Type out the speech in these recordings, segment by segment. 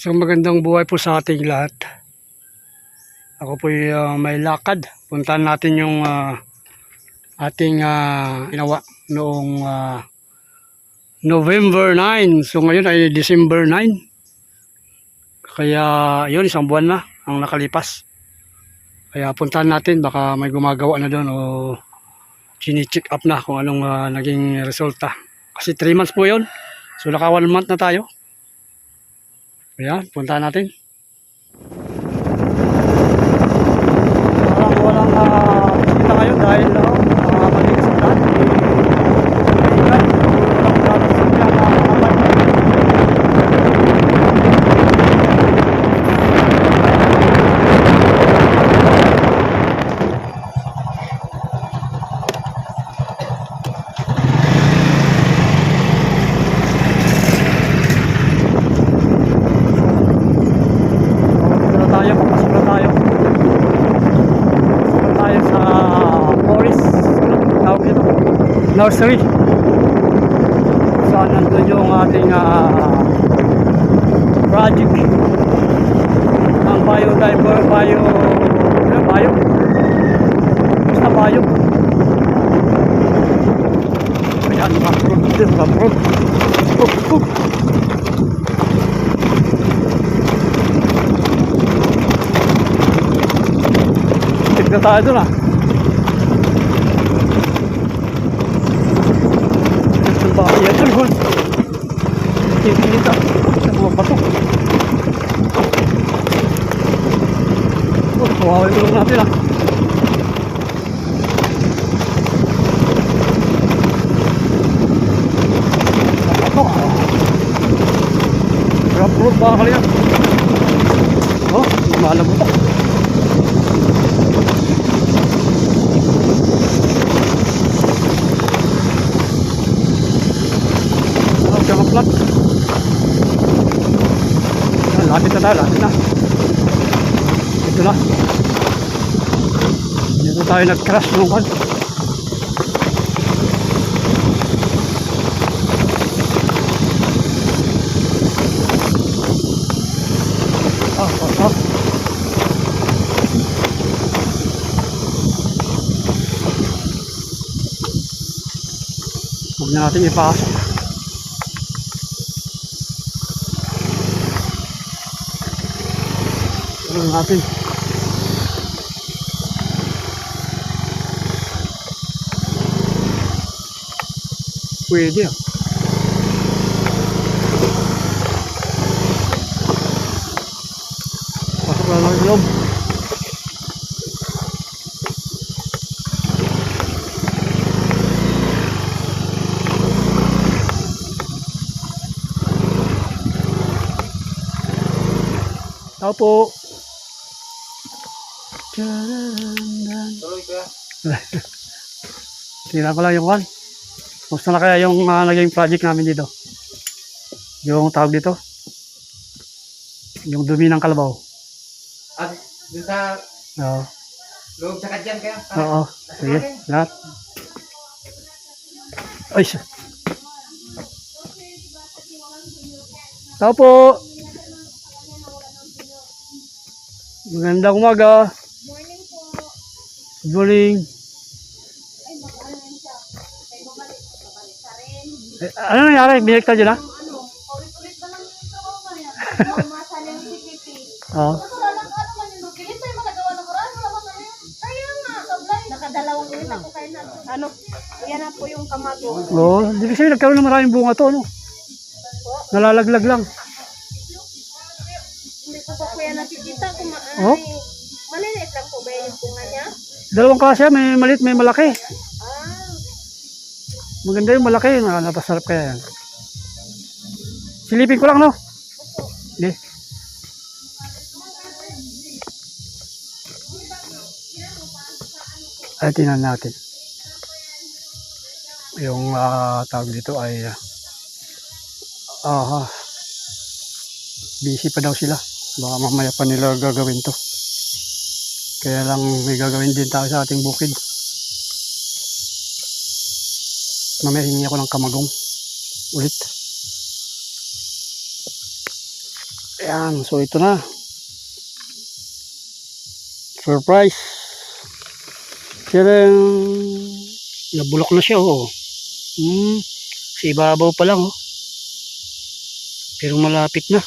Isang magandang buhay po sa ating lahat. Ako po may lakad. Puntahan natin yung ah, ating ah, ginawa noong ah, November 9. So ngayon ay December 9. Kaya yun, isang buwan na ang nakalipas. Kaya puntahan natin, baka may gumagawa na doon o chini-check up na kung anong ah, naging resulta. Kasi 3 months po yun. So naka 1 month na tayo. Ayan, puntahan natin. Parang walang uh, kita ngayon dahil uh, uh, malinis ang lahat. Ingay. Walang dapat sa mga kapatid. Dito na tayo, papasok na tayo. Pasok na tayo sa forest. Ano tawag dito? Nursery. Saan nandun yung ating ah, project ang biodiver, bio, ano, bio? Basta bio. Ayan, fruit. Oh, oh. Tignan tayo dun ah. Ito ba? Yan dun, hul. Kita. Sa mga bato. Oh, kawawa yung tulong natin ah. Bato ah. Rap-rap ba kali yan? Oh, lumalabot ah. Ano siya mag-vlog? Ayan, Lapit na tayo, lapit na. Ito na. Dito tayo nag-crash nung kan. Ah, ah, ah. Huwag na natin ipasok. Ano natin? Pwede ah. Pasok na lang sa loob. Tao po. Tararandan. Tuloy ka. Tira lang yung one. Gusto na kaya yung ah, naging project namin dito? Yung tawag dito? Yung dumi ng kalabaw. At doon sa Oo. loob sa kadyan kaya. Oo. Sige. Lahat. Ay, siya. Tao po. Magandang umaga. Morning po. Good morning. Ay, mag-ano yan siya. Kaya babalik. Babalik ka rin. Eh, ano nangyari? Binigta dyan ha? Ano, paulit-ulit na. Oo. Ano man yung dukilit. Tayo magagawa ng oras. Wala man na yan. Kaya nga. Sablay. Nakadalawang ulit ako kayo na. Ano? Yan na po yung kamago. Oo. Hindi kasi nagkaroon ng maraming bunga to. Ano? Nalalaglag lang. Hindi ko pa kuya nakikita kung ma- Oh? Dalawang klase, may maliit, may malaki. Maganda yung malaki, na napasarap kaya yan. Silipin ko lang, no? Hindi. Ay, tingnan natin. Yung ah, tawag dito ay ah busy pa daw sila. Baka mamaya pa nila gagawin to. Kaya lang may gagawin din tayo sa ating bukid. Mamaya hingi ako ng kamagong ulit. Ayan, so ito na. Surprise. Pero nabulok na siya oh. Hmm, sa ibabaw pa lang oh. Pero malapit na.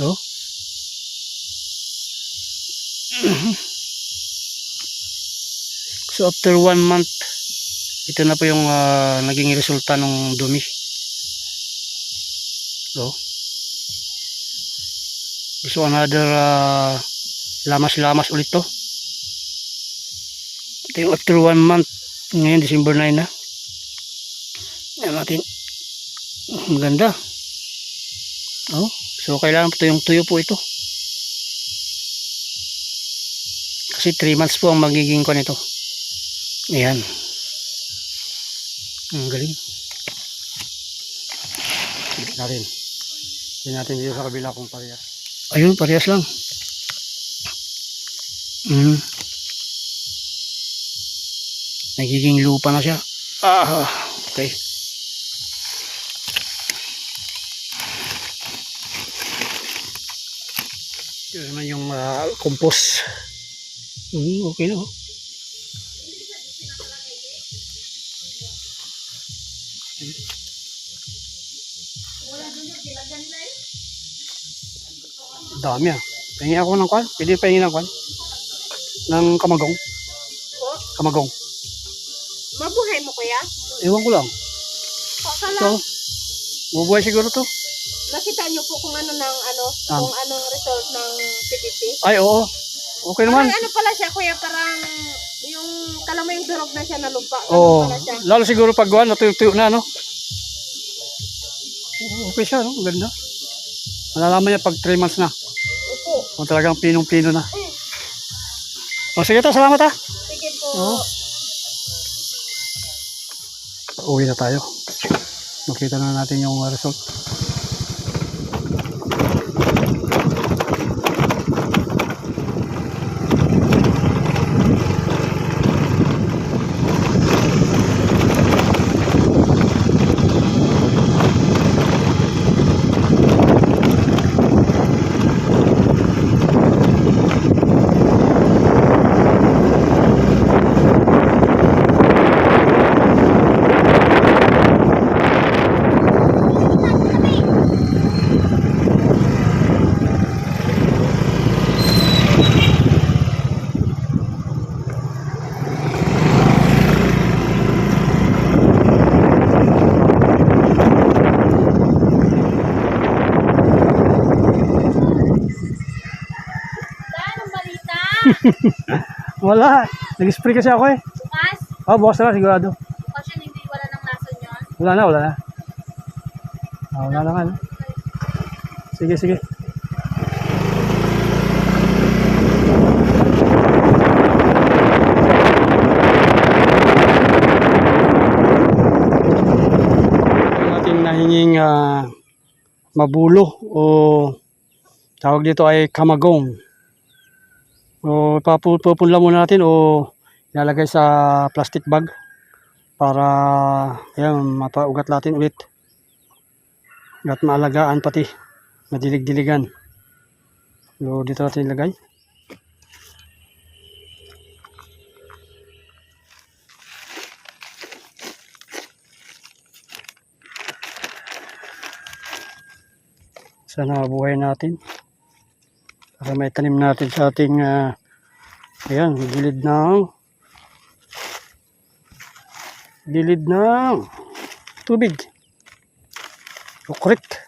Oh. So after one month, ito na po yung ah, naging resulta ng dumi. Oh. So another ah, lamas-lamas ulit to. Ito yung after one month. Ngayon, December 9 na. Yan natin. Ang ganda. Oh, so kailangan po yung tuyo po ito. Kasi 3 months po ang magiging ko nito. Ayan. Ang galing. Tignan natin. Tignan natin dito sa kabila kung parehas. Ayun, parehas lang. Mm. Nagiging lupa na siya. Ah, okay. Ito naman yung ah, compost. Mm, okay na. oh. Dami ah. Pahingi ako ng kwan. Pwede pahingi ng kwan. Ng kamagong. Kamagong. Mabuhay mo kuya? Ewan ko lang. Akala, So, bubuhay siguro to. nakita niyo po kung ano ng ano, Ah. kung anong result ng PPP? Ay, oo. Okay naman. Parang ano pala siya kuya, parang yung kala mo yung durog na siya na lupa. Oo. pala siya. Lalo siguro pag guwan, natuyo-tuyo na, no? Okay siya, no? Ganda. Malalaman niya pag 3 months na. Opo. Kung talagang pinong-pino na. O sige to, salamat ha. Sige po. Oo. Uwi na tayo. Makita na natin yung result. Wala. Nag-spray kasi ako eh. Bukas? Oh, bukas na lang sigurado. Bukas yun, hindi wala ng lason yun. Wala na, wala na. Ah, wala na nga, no? Sige, sige. Nahinging ah, mabulo o tawag dito ay kamagong. O papupunla muna natin o ilalagay sa plastic bag para ayan, mapaugat natin ulit at maalagaan pati madilig-diligan. So dito natin ilagay. Sana mabuhay natin para may tanim natin sa ating ah, ayan, gilid ng gilid ng tubig. O correct.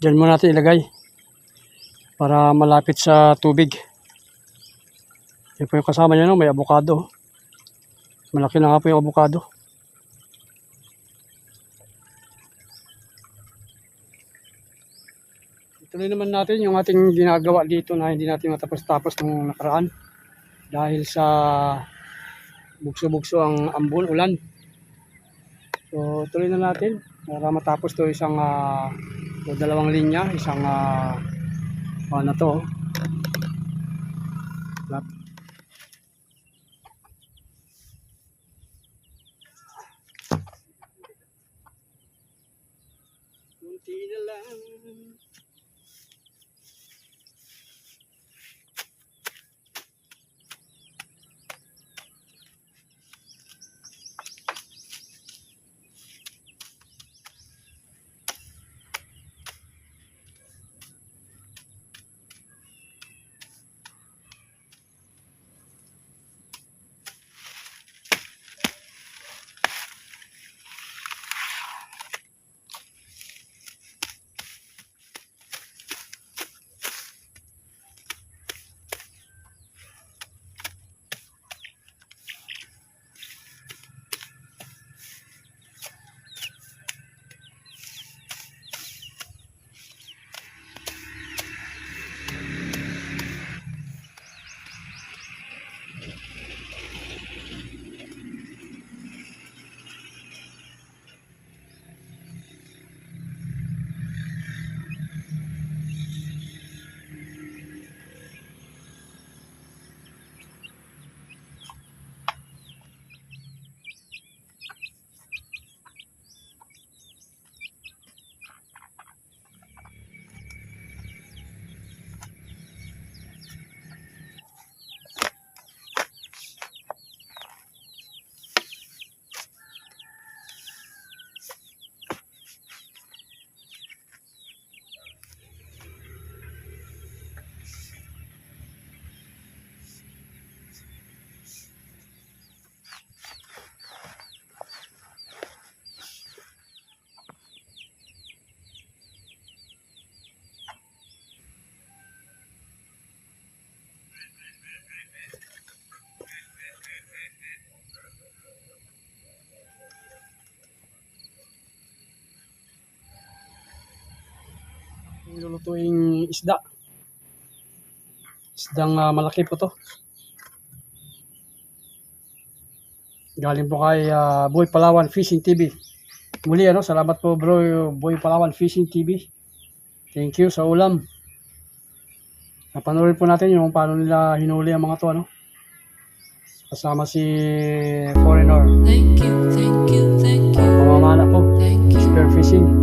Diyan mo natin ilagay para malapit sa tubig. Yan po yung kasama niya, no? may avocado. Malaki na nga po yung avocado. Tuloy naman natin yung ating ginagawa dito na hindi natin matapos-tapos nung nakaraan. Dahil sa bugso-bugso ang ambon, ulan. So tuloy na natin para matapos to isang ah, o dalawang linya, isang uh, ano to. Lap. Kunti na lang. Nilulutuing isda. Isdang ah, malaki po to. Galing po kay ah, Boy Palawan Fishing TV. Muli ano, salamat po bro Boy Palawan Fishing TV. Thank you sa ulam. Napanood po natin yung paano nila hinuli ang mga to ano. Kasama si foreigner. Thank you, thank you, thank you, Pamamala po. thank you. Spear fishing.